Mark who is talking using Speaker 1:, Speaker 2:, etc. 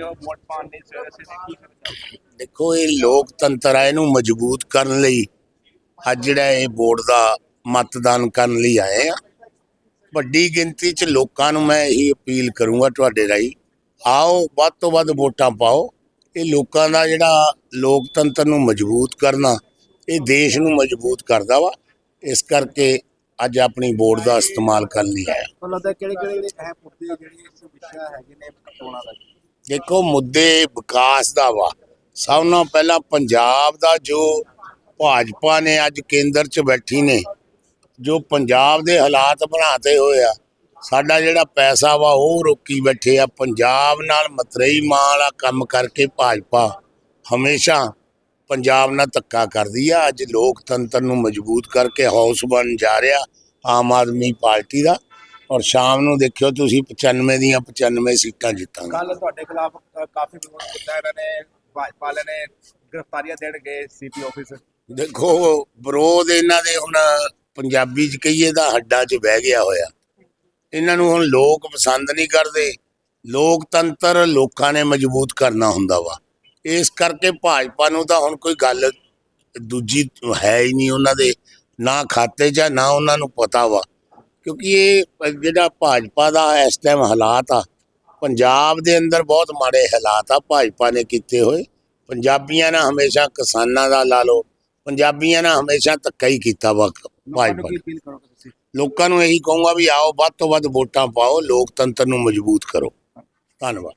Speaker 1: ਪਹੁੰਚੇ ਹੋ ਵੋਟ ਪਾਉਣ ਲਈ ਸਵੇਰੇ ਸਵੇਰੇ ਕੀ ਚਾਹੋਗੇ
Speaker 2: ਦੇਖੋ ਇਹ ਲੋਕਤੰਤਰ ਹੈ ਇਹਨੂੰ ਮਜ਼ਬੂਤ ਕਰਨ ਲਈ ਅੱਜ ਜਿਹੜਾ ਇਹ ਵੋਟ ਦਾ ਮਤਦਾਨ ਕਰਨ ਲਈ ਆਏ ਆ। ਵੱਡੀ ਗਿਣਤੀ 'ਚ ਲੋਕਾਂ ਨੂੰ ਮੈਂ ਇਹੀ ਅਪੀਲ ਕਰੂੰਗਾ ਤੁਹਾਡੇ ਰਾਹੀਂ ਆਓ ਵੱਧ ਤੋਂ ਵੱਧ ਵੋਟਾਂ ਪਾਓ। ਇਹ ਲੋਕਾਂ ਦਾ ਜਿਹੜਾ ਲੋਕਤੰਤਰ ਨੂੰ ਮਜ਼ਬੂਤ ਕਰਨਾ ਇਹ ਦੇਸ਼ ਨੂੰ ਮਜ਼ਬੂਤ ਕਰਦਾ ਵਾ। ਇਸ ਕਰਕੇ ਅੱਜ ਆਪਣੀ ਵੋਟ ਦਾ ਇਸਤੇਮਾਲ ਕਰਨ ਲਈ ਆਇਆ।
Speaker 1: ਤੁਹਾਨੂੰ ਲੱਗਦਾ ਕਿਹੜੇ ਕਿਹੜੇ ਅਹਿਮ ਮੁੱਦੇ ਜਿਹੜੇ ਇਸ ਵਿਸ਼ਾ ਹੈਗੇ ਨੇ ਚੋਣਾਂ ਦਾ
Speaker 2: ਦੇਖੋ ਮੁੱਦੇ ਵਿਕਾਸ ਦਾ ਵਾ। ਸਭ ਨਾਲੋਂ ਪਹਿਲਾਂ ਪੰਜਾਬ ਦਾ ਜੋ ਭਾਜਪਾ ਨੇ ਅੱਜ ਕੇਂਦਰ 'ਚ ਬੈਠੀ ਨੇ, ਜੋ ਪੰਜਾਬ ਦੇ ਹਾਲਾਤ ਬਣਾਤੇ ਹੋਏ ਆ, ਸਾਡਾ ਜਿਹੜਾ ਪੈਸਾ ਵਾ ਉਹ ਰੋਕੀ ਬੈਠੇ ਆ। ਪੰਜਾਬ ਨਾਲ ਮਤਰੇਈ ਮਾਂ ਵਾਲਾ ਕੰਮ ਕਰਕੇ ਭਾਜਪਾ ਹਮੇਸ਼ਾ ਪੰਜਾਬ ਨਾਲ ਧੱਕਾ ਕਰਦੀ ਆ। ਅੱਜ ਲੋਕਤੰਤਰ ਨੂੰ ਮਜ਼ਬੂਤ ਕਰਕੇ ਹਾਊਸ ਬਣ ਜਾ ਰਿਹਾ ਆਮ ਆਦਮੀ ਪਾਰਟੀ ਦਾ। ਔਰ ਸ਼ਾਮ ਨੂੰ ਦੇਖਿਓ ਤੁਸੀਂ 95 ਦੀਆਂ 95 ਸੀਟਾਂ ਜਿੱਤਾਂਗੇ।
Speaker 1: ਕੱਲ ਤੁਹਾਡੇ ਖਿਲਾਫ ਕਾਫੀ ਵਿਰੋਧ ਕੀਤਾ ਇਹਨਾਂ ਨੇ। ਭਾਜਪਾ ਵਾਲੇ ਨੇ ਗ੍ਰਿਫਤਾਰੀਆਂ ਦੇਣ ਗਏ ਸੀਪੀ ਆਫਿਸ।
Speaker 2: ਦੇਖੋ ਵਿਰੋਧ ਇਹਨਾਂ ਦੇ ਹੁਣ ਪੰਜਾਬੀ ਚ ਕਹੀਏ ਤਾਂ ਹੱਡਾਂ 'ਚ ਬਹਿ ਗਿਆ ਹੋਇਆ। ਇਹਨਾਂ ਨੂੰ ਹੁਣ ਲੋਕ ਪਸੰਦ ਨਹੀਂ ਕਰਦੇ। ਲੋਕਤੰਤਰ ਲੋਕਾਂ ਨੇ ਮਜ਼ਬੂਤ ਕਰਨਾ ਹੁੰਦਾ ਵਾ। ਇਸ ਕਰਕੇ ਭਾਜਪਾ ਨੂੰ ਤਾਂ ਹੁਣ ਕੋਈ ਗੱਲ ਦੂਜੀ ਹੈ ਹੀ ਨਹੀਂ ਉਹਨਾਂ ਦੇ। ਨਾ ਖਾਤੇ 'ਚ ਨਾ ਉਹਨਾਂ ਨੂੰ ਪਤਾ ਵਾ। ਕਿਉਂਕਿ ਇਹ ਜਿਹੜਾ ਭਾਜਪਾ ਦਾ ਇਸ ਟਾਈਮ ਹਾਲਾਤ ਆ ਪੰਜਾਬ ਦੇ ਅੰਦਰ ਬਹੁਤ ਮਾੜੇ ਹਾਲਾਤ ਆ ਭਾਜਪਾ ਨੇ ਕੀਤੇ ਹੋਏ। ਪੰਜਾਬੀਆਂ ਨਾਲ ਹਮੇਸ਼ਾ ਕਿਸਾਨਾਂ ਦਾ ਲਾ ਲਓ ਪੰਜਾਬੀਆਂ ਨਾਲ ਹਮੇਸ਼ਾ ਧੱਕਾ ਹੀ ਕੀਤਾ ਵਾ ਭਾਜਪਾ ਨੇ। ਲੋਕਾਂ ਨੂੰ ਇਹੀ ਕਹੂੰਗਾ ਵੀ ਆਓ ਵੱਧ ਤੋਂ ਵੱਧ ਵੋਟਾਂ ਪਾਓ ਲੋਕਤੰਤਰ ਨੂੰ ਮਜ਼ਬੂਤ ਕਰੋ। ਧੰਨਵਾਦ।